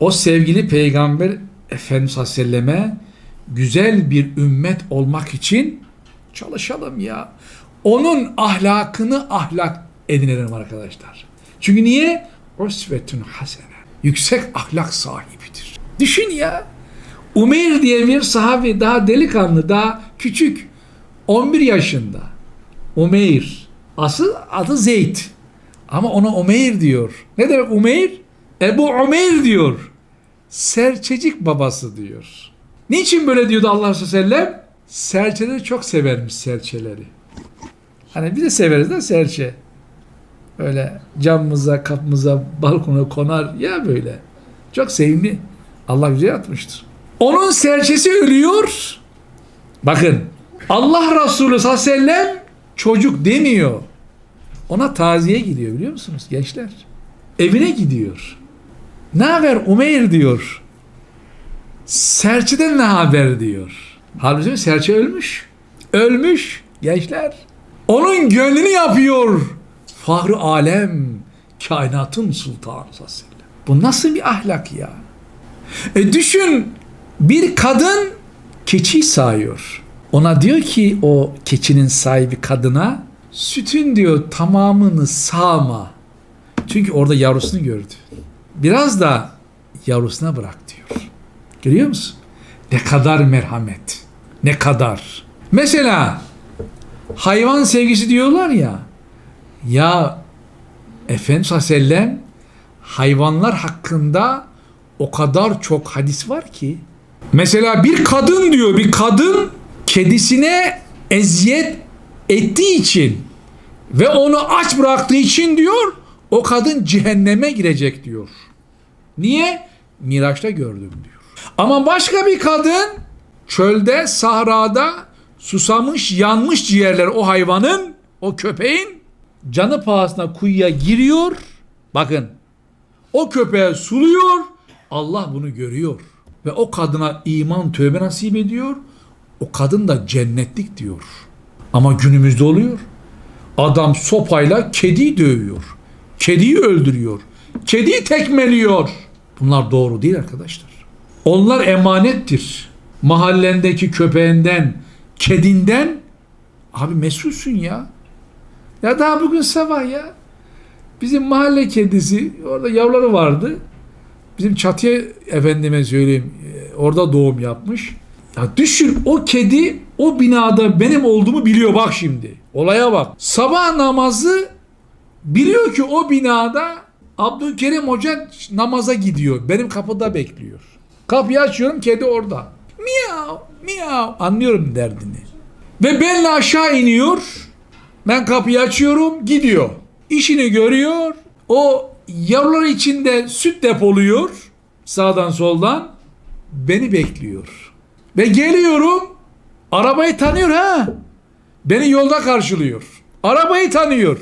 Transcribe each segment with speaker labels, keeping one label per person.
Speaker 1: o sevgili peygamber Efendimiz Aleyhisselam'e güzel bir ümmet olmak için çalışalım ya. Onun ahlakını ahlak edinelim arkadaşlar. Çünkü niye? Usvetun hasene. Yüksek ahlak sahibidir. Düşün ya. Umeyr diye bir sahabe daha delikanlı, daha küçük. 11 yaşında. Umeyr. Asıl adı Zeyd. Ama ona Umeyr diyor. Ne demek Umeyr? Ebu Umeyr diyor. Serçecik babası diyor. Niçin böyle diyordu Allah Resulü Sellem? Serçeleri çok severmiş serçeleri. Hani biz de severiz de serçe. Öyle camımıza, kapımıza, balkona konar ya böyle. Çok sevimli. Allah güzel atmıştır. Onun serçesi ölüyor. Bakın Allah Resulü sallallahu aleyhi ve sellem çocuk demiyor. Ona taziye gidiyor biliyor musunuz gençler? Evine gidiyor. Ne haber Umeyr diyor. Serçeden ne haber diyor. Halbuki serçe ölmüş. Ölmüş gençler. Onun gönlünü yapıyor. Fahri alem, kainatın sultanı sallallahu. Bu nasıl bir ahlak ya? E düşün bir kadın keçi sağıyor. Ona diyor ki o keçinin sahibi kadına sütün diyor tamamını sağma. Çünkü orada yavrusunu gördü. Biraz da yavrusuna bırak diyor. Görüyor musun? Ne kadar merhamet. Ne kadar. Mesela hayvan sevgisi diyorlar ya. Ya Efendimiz Aleyhisselam hayvanlar hakkında o kadar çok hadis var ki. Mesela bir kadın diyor bir kadın kedisine eziyet ettiği için ve onu aç bıraktığı için diyor o kadın cehenneme girecek diyor. Niye? Miraç'ta gördüm diyor. Ama başka bir kadın çölde, sahrada susamış, yanmış ciğerler o hayvanın, o köpeğin canı pahasına kuyuya giriyor. Bakın o köpeğe suluyor. Allah bunu görüyor. Ve o kadına iman tövbe nasip ediyor. O kadın da cennetlik diyor. Ama günümüzde oluyor. Adam sopayla kediyi dövüyor. Kediyi öldürüyor. Kediyi tekmeliyor. Bunlar doğru değil arkadaşlar. Onlar emanettir. Mahallendeki köpeğinden, kedinden abi mesulsün ya. Ya daha bugün sabah ya bizim mahalle kedisi orada yavruları vardı. Bizim çatıya efendime söyleyeyim e, orada doğum yapmış. Ya düşün o kedi o binada benim olduğumu biliyor bak şimdi. Olaya bak. Sabah namazı biliyor ki o binada Abdülkerim Hoca namaza gidiyor. Benim kapıda bekliyor. Kapıyı açıyorum kedi orada. Miyav miyav anlıyorum derdini. Ve benle aşağı iniyor. Ben kapıyı açıyorum gidiyor. İşini görüyor. O yavrular içinde süt depoluyor. Sağdan soldan. Beni bekliyor. Ve geliyorum. Arabayı tanıyor ha. Beni yolda karşılıyor. Arabayı tanıyor.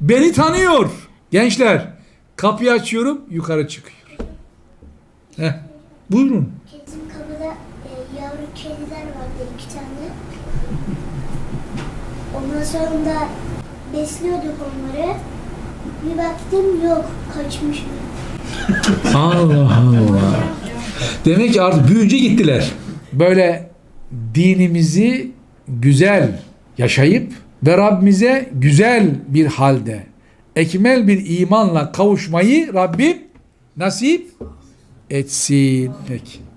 Speaker 1: Beni tanıyor. Gençler kapıyı açıyorum yukarı çıkıyor. Heh, buyurun.
Speaker 2: Bizim kapıda e, yavru kediler vardı iki tane. Ondan sonra da besliyorduk onları. Bir baktım yok kaçmış.
Speaker 1: Allah Allah. Demek ki artık büyüyünce gittiler. Böyle dinimizi güzel yaşayıp ve Rabbimize güzel bir halde ekmel bir imanla kavuşmayı Rabbim nasip etsin. Peki.